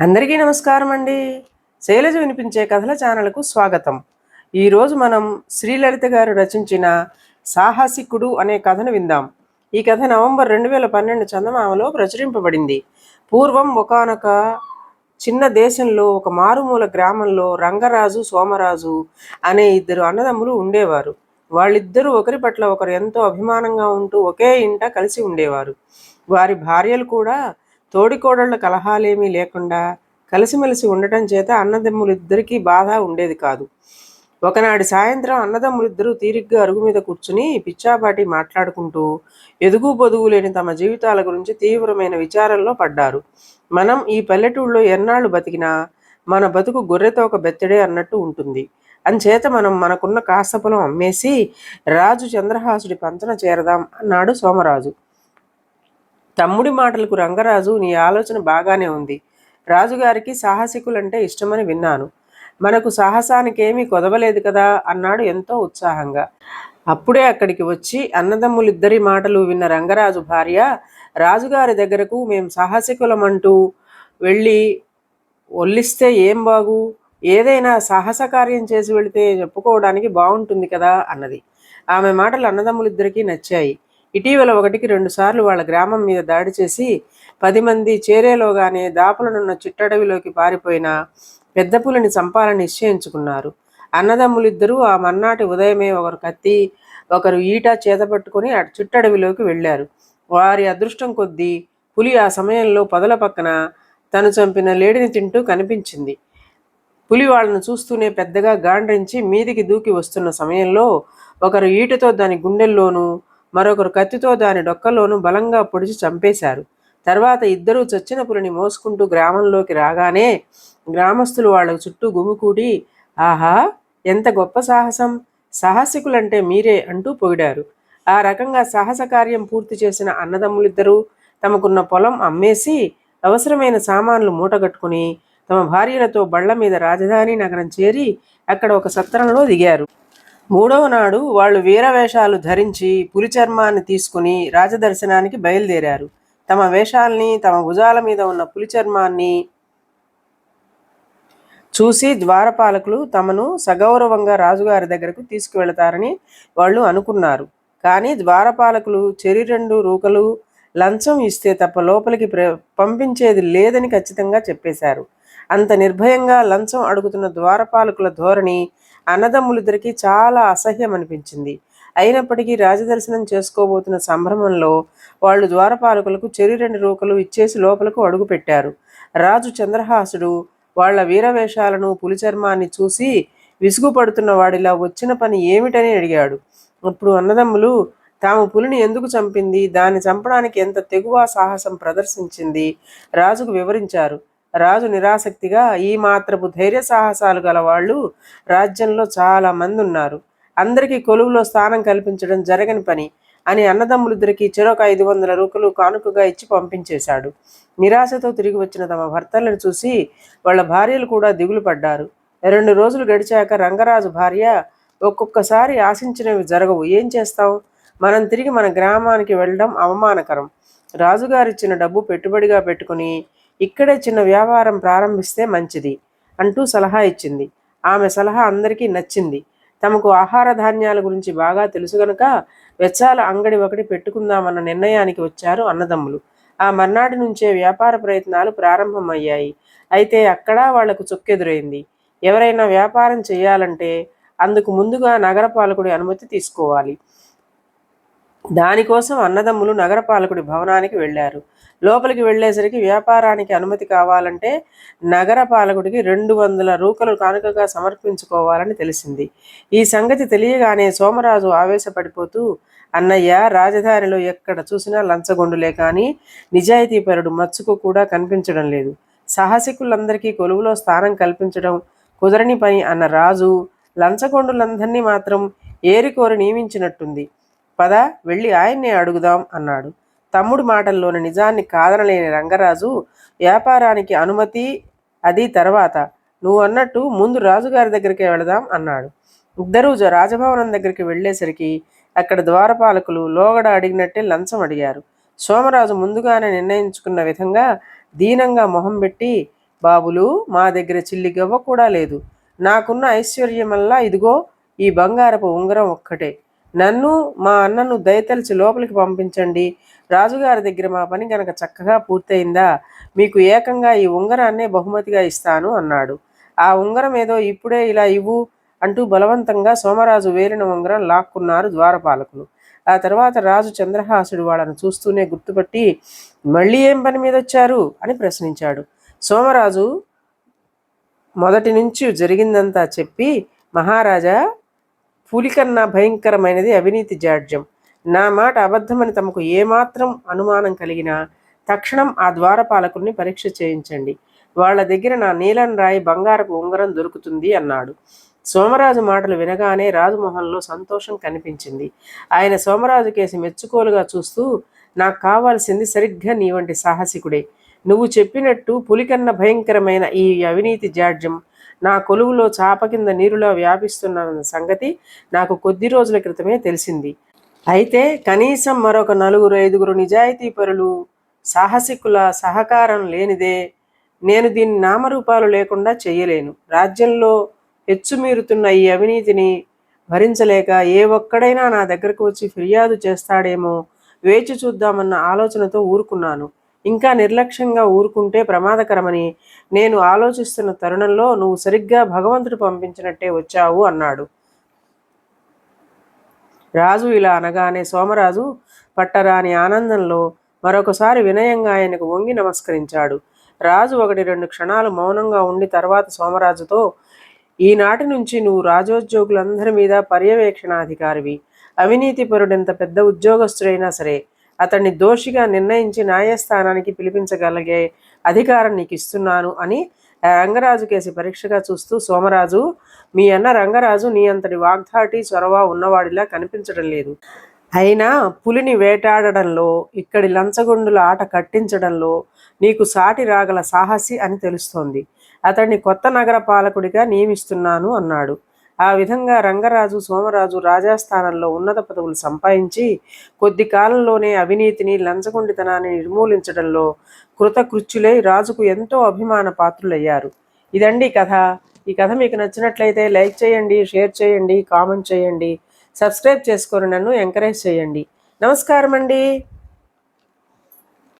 అందరికీ నమస్కారం అండి. శైలజ వినిపించే కథల ఛానల్కు స్వాగతం. ఈరోజు మనం శ్రీలలిత గారు రచించిన సాహసికుడు అనే కథను విందాం. ఈ కథ నవంబర్ రెండు వేల పన్నెండు చందమామలో ప్రచురింపబడింది. పూర్వం ఒకానొక చిన్న దేశంలో ఒక మారుమూల గ్రామంలో రంగరాజు సోమరాజు అనే ఇద్దరు అన్నదమ్ములు ఉండేవారు. వాళ్ళిద్దరూ ఒకరి పట్ల ఒకరు ఎంతో అభిమానంగా ఉంటూ ఒకే ఇంట కలిసి ఉండేవారు. వారి భార్యలు కూడా తోడికోడళ్ళ కలహాలేమీ లేకుండా కలిసిమెలిసి ఉండటం చేత అన్నదమ్ములిద్దరికీ బాధ ఉండేది కాదు. ఒకనాడి సాయంత్రం అన్నదమ్ములిద్దరూ తీరిగ్గా అరుగు మీద కూర్చుని పిచ్చాపాటి మాట్లాడుకుంటూ ఎదుగు పొదుగు లేని తమ జీవితాల గురించి తీవ్రమైన విచారంలో పడ్డారు. మనం ఈ పల్లెటూళ్ళలో ఎన్నాళ్ళు బతికినా మన బతుకు గొర్రెతో ఒక బెత్తడే అన్నట్టు ఉంటుంది. అంచేత మనం మనకున్న కాస్త పొలం అమ్మేసి రాజు చంద్రహాసుడి పంచన చేరదాం అన్నాడు సోమరాజు. తమ్ముడి మాటలకు రంగరాజు నీ ఆలోచన బాగానే ఉంది. రాజుగారికి సాహసికులంటే ఇష్టమని విన్నాను. మనకు సాహసానికేమీ కొదవలేదు కదా అన్నాడు ఎంతో ఉత్సాహంగా. అప్పుడే అక్కడికి వచ్చి అన్నదమ్ములిద్దరి మాటలు విన్న రంగరాజు భార్య రాజుగారి దగ్గరకు మేము సాహసికులమంటూ వెళ్ళి ఒల్లిస్తే ఏం బాగు? ఏదైనా సాహస కార్యం చేసి వెళితే చెప్పుకోవడానికి బాగుంటుంది కదా అన్నది. ఆమె మాటలు అన్నదమ్ములిద్దరికీ నచ్చాయి. ఇటీవల ఒకటికి రెండుసార్లు వాళ్ళ గ్రామం మీద దాడి చేసి పది మంది చేరేలోగానే దాపులనున్న చిట్టడవిలోకి పారిపోయిన పెద్ద పులిని చంపాలని నిశ్చయించుకున్నారు. అన్నదమ్ములిద్దరూ ఆ మర్నాటి ఉదయమే ఒకరు కత్తి ఒకరు ఈట చేతపట్టుకుని అటు చిట్టడవిలోకి వెళ్ళారు. వారి అదృష్టం కొద్దీ పులి ఆ సమయంలో పొదల పక్కన తను చంపిన లేడిని తింటూ కనిపించింది. పులి వాళ్ళను చూస్తూనే పెద్దగా గాండ్రించి మీదికి దూకి వస్తున్న సమయంలో ఒకరు ఈటతో దాని గుండెల్లోనూ మరొకరు కత్తితో దాని డొక్కలోను బలంగా పొడిచి చంపేశారు. తర్వాత ఇద్దరూ చచ్చిన పులిని మోసుకుంటూ గ్రామంలోకి రాగానే గ్రామస్తులు వాళ్ళ చుట్టూ గుమికూడి ఆహా ఎంత గొప్ప సాహసం! సాహసికులంటే మీరే అంటూ పొగిడారు. ఆ రకంగా సాహస కార్యం పూర్తి చేసిన అన్నదమ్ములిద్దరూ తమకున్న పొలం అమ్మేసి అవసరమైన సామాన్లు మూటగట్టుకుని తమ భార్యలతో బళ్ళ మీద రాజధాని నగరం చేరి అక్కడ ఒక సత్రంలో దిగారు. మూడవ నాడు వాళ్ళు వీరవేషాలు ధరించి పులి చర్మాన్ని తీసుకుని రాజదర్శనానికి బయలుదేరారు. తమ వేషాల్ని తమ భుజాల మీద ఉన్న పులి చర్మాన్ని చూసి ద్వారపాలకులు తమను సగౌరవంగా రాజుగారి దగ్గరకు తీసుకువెళతారని వాళ్ళు అనుకున్నారు. కానీ ద్వారపాలకులు చెరి రెండు రూకలు లంచం ఇస్తే తప్ప లోపలికి ప్ర పంపించేది లేదని ఖచ్చితంగా చెప్పేశారు. అంత నిర్భయంగా లంచం అడుగుతున్న ద్వారపాలకుల ధోరణి అన్నదమ్ములిద్దరికీ చాలా అసహ్యం అనిపించింది అయినప్పటికీ రాజదర్శనం చేసుకోబోతున్న సంభ్రమంలో వాళ్ళు ద్వారపాలకులకు చెరి రెండు రూకలు ఇచ్చేసి లోపలకు అడుగుపెట్టారు. రాజు చంద్రహాసుడు వాళ్ళ వీరవేషాలను పులిచర్మాన్ని చూసి విసుగుపడుతున్న వాడిలా వచ్చిన పని ఏమిటని అడిగాడు. అప్పుడు అన్నదమ్ములు తాము పులిని ఎందుకు చంపింది? దాన్ని చంపడానికి ఎంత తెగువ సాహసం ప్రదర్శించింది? రాజుకు వివరించారు. రాజు నిరాసక్తిగా ఈ మాత్రపు ధైర్య సాహసాలు గల వాళ్ళు రాజ్యంలో చాలామంది ఉన్నారు. అందరికీ కొలువులో స్థానం కల్పించడం జరగని పని అని అన్నదమ్ములిద్దరికీ చెరొక ఐదు వందల రూపాయలు కానుకగా ఇచ్చి పంపించేశాడు. నిరాశతో తిరిగి వచ్చిన తమ భర్తలను చూసి వాళ్ళ భార్యలు కూడా దిగులు పడ్డారు. రెండు రోజులు గడిచాక రంగరాజు భార్య ఒక్కొక్కసారి ఆశించినవి జరగవు. ఏం చేస్తాం మనం తిరిగి మన గ్రామానికి వెళ్ళడం అవమానకరం. రాజుగారిచ్చిన డబ్బు పెట్టుబడిగా పెట్టుకుని ఇక్కడే చిన్న వ్యాపారం ప్రారంభిస్తే మంచిది అంటూ సలహా ఇచ్చింది. ఆమె సలహా అందరికీ నచ్చింది. తమకు ఆహార ధాన్యాల గురించి బాగా తెలుసు గనుక వెచ్చాల అంగడి ఒకటి పెట్టుకుందామన్న నిర్ణయానికి వచ్చారు అన్నదమ్ములు. ఆ మర్నాటి నుంచే వ్యాపార ప్రయత్నాలు ప్రారంభమయ్యాయి. అయితే అక్కడ వాళ్ళకు చొక్కెదురైంది. ఎవరైనా వ్యాపారం చేయాలంటే అందుకు ముందుగా నగరపాలకుడి అనుమతి తీసుకోవాలి. దానికోసం అన్నదమ్ములు నగరపాలకుడి భవనానికి వెళ్ళారు. లోపలికి వెళ్ళేసరికి వ్యాపారానికి అనుమతి కావాలంటే నగరపాలకుడికి రెండు వందల రూకలు కానుకగా సమర్పించుకోవాలని తెలిసింది. ఈ సంగతి తెలియగానే సోమరాజు ఆవేశపడిపోతూ అన్నయ్య రాజధానిలో ఎక్కడ చూసినా లంచగొండులే కానీ నిజాయితీపరుడు మచ్చుకు కూడా కనిపించడం లేదు. సాహసికులందరికీ కొలువులో స్థానం కల్పించడం కుదరని పని అన్న రాజు లంచగొండులందరినీ మాత్రం ఏరికోరి నియమించినట్టుంది. పద వెళ్ళి ఆయన్నే అడుగుదాం అన్నాడు. తమ్ముడు మాటల్లోని నిజాన్ని కాదనలేని రంగరాజు వ్యాపారానికి అనుమతి అది తర్వాత. నువ్వు అన్నట్టు ముందు రాజుగారి దగ్గరికి వెళదాం అన్నాడు. ఇద్దరూ రాజభవనం దగ్గరికి వెళ్ళేసరికి అక్కడ ద్వారపాలకులు లోగడ అడిగినట్టే లంచం అడిగారు. సోమరాజు ముందుగానే నిర్ణయించుకున్న విధంగా దీనంగా మొహం పెట్టి బాబులు మా దగ్గర చిల్లి గవ్వ కూడా లేదు. నాకున్న ఐశ్వర్యమల్లా ఇదిగో ఈ బంగారపు ఉంగరం ఒక్కటే. నన్ను మా అన్నను దయతలిచి లోపలికి పంపించండి. రాజుగారి దగ్గర మా పని గనక చక్కగా పూర్తయిందా? మీకు ఏకంగా ఈ ఉంగరాన్నే బహుమతిగా ఇస్తాను అన్నాడు. ఆ ఉంగరం ఏదో ఇప్పుడే ఇలా ఇవ్వు అంటూ బలవంతంగా సోమరాజు వేలిన ఉంగరం లాక్కున్నారు ద్వారపాలకులు. ఆ తర్వాత రాజు చంద్రహాసుడు వాళ్ళను చూస్తూనే గుర్తుపట్టి మళ్ళీ ఏం పని మీద వచ్చారు అని ప్రశ్నించాడు. సోమరాజు మొదటి నుంచి జరిగిందంతా చెప్పి మహారాజా పులికన్నా భయంకరమైనది అవినీతి జాడ్యం. నా మాట అబద్ధమని తమకు ఏమాత్రం అనుమానం కలిగినా తక్షణం ఆ ద్వారపాలకుల్ని పరీక్ష చేయించండి. వాళ్ళ దగ్గర నా నీలం రాయి బంగారపు ఉంగరం దొరుకుతుంది అన్నాడు. సోమరాజు మాటలు వినగానే రాజమోహన్లో సంతోషం కనిపించింది. ఆయన సోమరాజు కేసి మెచ్చుకోలుగా చూస్తూ నాకు కావాల్సింది సరిగ్గా నీ వంటి సాహసికుడే. నువ్వు చెప్పినట్టు పులికన్న భయంకరమైన ఈ అవినీతి జాడ్యం నా కొలువులో చాప కింద నీరులా వ్యాపిస్తున్నానన్న సంగతి నాకు కొద్ది రోజుల క్రితమే తెలిసింది. అయితే కనీసం మరొక నలుగురు ఐదుగురు నిజాయితీ పరులు సాహసికుల సహకారం లేనిదే నేను దీని నామరూపాలు లేకుండా చేయలేను. రాజ్యంలో హెచ్చుమీరుతున్న ఈ అవినీతిని భరించలేక ఏ ఒక్కడైనా నా దగ్గరకు వచ్చి ఫిర్యాదు చేస్తాడేమో వేచి చూద్దామన్న ఆలోచనతో ఊరుకున్నాను. ఇంకా నిర్లక్ష్యంగా ఊరుకుంటే ప్రమాదకరమని నేను ఆలోచిస్తున్న తరుణంలో నువ్వు సరిగ్గా భగవంతుడు పంపించినట్టే వచ్చావు అన్నాడు. రాజు ఇలా అనగానే సోమరాజు పట్టరాని ఆనందంలో మరొకసారి వినయంగా ఆయనకు వంగి నమస్కరించాడు. రాజు ఒకటి రెండు క్షణాలు మౌనంగా ఉండి తర్వాత సోమరాజుతో ఈనాటి నుంచి నువ్వు రాజోద్యోగులందరి మీద పర్యవేక్షణాధికారివి. అవినీతిపరుడెంత పెద్ద ఉద్యోగస్తుడైనా సరే అతన్ని దోషిగా నిర్ణయించి న్యాయస్థానానికి పిలిపించగలిగే అధికారం నీకు ఇస్తున్నాను అని రంగరాజు కేసి పరీక్షగా చూస్తూ సోమరాజు మీ అన్న రంగరాజు నీ అంతటి వాగ్ధాటి చొరవ ఉన్నవాడిలా కనిపించడం లేదు. అయినా పులిని వేటాడడంలో ఇక్కడి లంచగొండుల ఆట కట్టించడంలో నీకు సాటి రాగల సాహసి అని తెలుస్తోంది. అతన్ని కొత్త నగర పాలకుడిగా నియమిస్తున్నాను అన్నాడు. ఆ విధంగా రంగరాజు సోమరాజు రాజాస్థానంలో ఉన్నత పదవులు సంపాదించి కొద్ది కాలంలోనే అవినీతిని లంచగొండితనాన్ని నిర్మూలించడంలో కృతకృత్యులై రాజుకు ఎంతో అభిమాన పాత్రులయ్యారు. ఇదండి కథ. ఈ కథ మీకు నచ్చినట్లయితే లైక్ చేయండి షేర్ చేయండి కామెంట్ చేయండి సబ్స్క్రైబ్ చేసుకొని నన్ను ఎంకరేజ్ చేయండి. నమస్కారం అండి